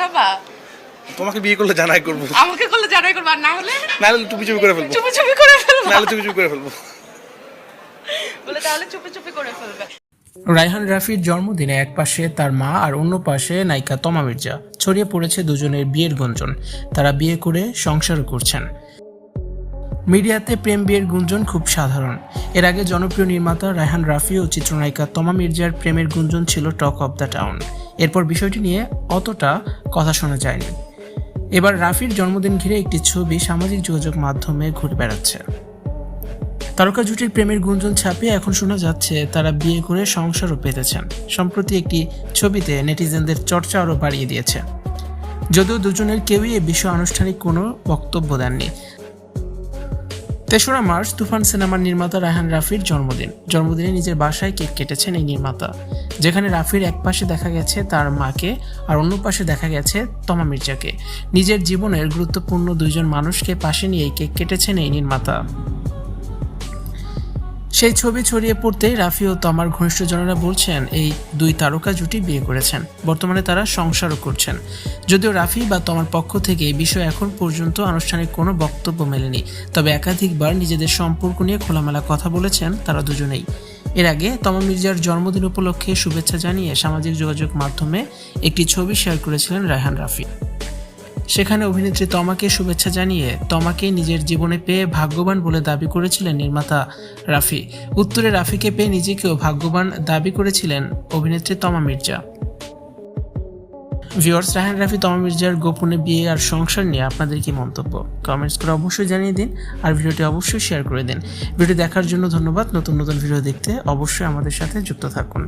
জানাবা? তোমাকে বিয়ে করলে জানাই করব। আমাকে করলে জানাই করবা আর না হলে নাহলে চুপি চুপি করে ফেলব। চুপি চুপি করে ফেলবা। নাহলে চুপি চুপি করে ফেলব। বলে তাহলে চুপি চুপি করে ফেলবে। রায়হান রাফির জন্মদিনে এক পাশে তার মা আর অন্য পাশে নায়িকা তমা মির্জা। ছড়িয়ে পড়েছে দুজনের বিয়ের গুঞ্জন। তারা বিয়ে করে সংসারও করছেন। মিডিয়াতে প্রেম বিয়ের গুঞ্জন খুব সাধারণ। এর আগে জনপ্রিয় নির্মাতা রায়হান রাফি ও চিত্রনায়িকা তমা মির্জার প্রেমের গুঞ্জন ছিল টক অব দ্য টাউন। এরপর বিষয়টি নিয়ে অতটা কথা শোনা যায়নি। এবার রাফির জন্মদিন ঘিরে একটি ছবি সামাজিক যোগাযোগ মাধ্যমে ঘুরে বেড়াচ্ছে। তারকা জুটির প্রেমের গুঞ্জন ছাপিয়ে এখন শোনা যাচ্ছে তারা বিয়ে করে সংসারও পেতেছেন। সম্প্রতি একটি ছবিতে নেটিজেনদের চর্চা আরও বাড়িয়ে দিয়েছে। যদিও দুজনের কেউই এ বিষয়ে আনুষ্ঠানিক কোনো বক্তব্য দেননি তেসরা মার্চ তুফান সিনেমার নির্মাতা রায়হান রাফির জন্মদিন। জন্মদিনে নিজের বাসায় কেক কেটেছেন এই নির্মাতা। যেখানে রাফির এক পাশে দেখা গেছে তার মাকে, আর অন্য পাশে দেখা গেছে তমা মির্জাকে। নিজের জীবনের গুরুত্বপূর্ণ দুইজন মানুষকে পাশে নিয়ে কেক কেটেছেন এই নির্মাতা। সেই ছবি ছড়িয়ে পড়তেই রাফি ও তমার ঘনিষ্ঠজনেরা বলছেন, এই দুই তারকা জুটি বিয়ে করেছেন। বর্তমানে তারা সংসারও করছেন। যদিও রাফি বা তমার পক্ষ থেকে এই বিষয়ে এখন পর্যন্ত আনুষ্ঠানিক কোনো বক্তব্য মেলেনি, তবে একাধিকবার নিজেদের সম্পর্ক নিয়ে খোলামেলা কথা বলেছেন তারা দুজনেই। এর আগে তমা মির্জার জন্মদিন উপলক্ষে শুভেচ্ছা জানিয়ে সামাজিক যোগাযোগ মাধ্যমে একটি ছবি শেয়ার করেছিলেন রায়হান রাফি। সেখানে অভিনেত্রী তমাকে শুভেচ্ছা জানিয়ে তমাকে নিজের জীবনে পেয়ে ভাগ্যবান বলে দাবি করেছিলেন নির্মাতা রাফি। উত্তরে রাফিকে পেয়ে নিজেকেও ভাগ্যবান দাবি করেছিলেন অভিনেত্রী তমা মির্জা। ভিওর্স রাহান রাফি, তমা মির্জার গোপনে বিয়ে আর সংসার নিয়ে আপনাদের কি মন্তব্য? কমেন্টস করে অবশ্যই জানিয়ে দিন আর ভিডিওটি অবশ্যই শেয়ার করে দিন। ভিডিও দেখার জন্য ধন্যবাদ। নতুন নতুন ভিডিও দেখতে অবশ্যই আমাদের সাথে যুক্ত থাকুন।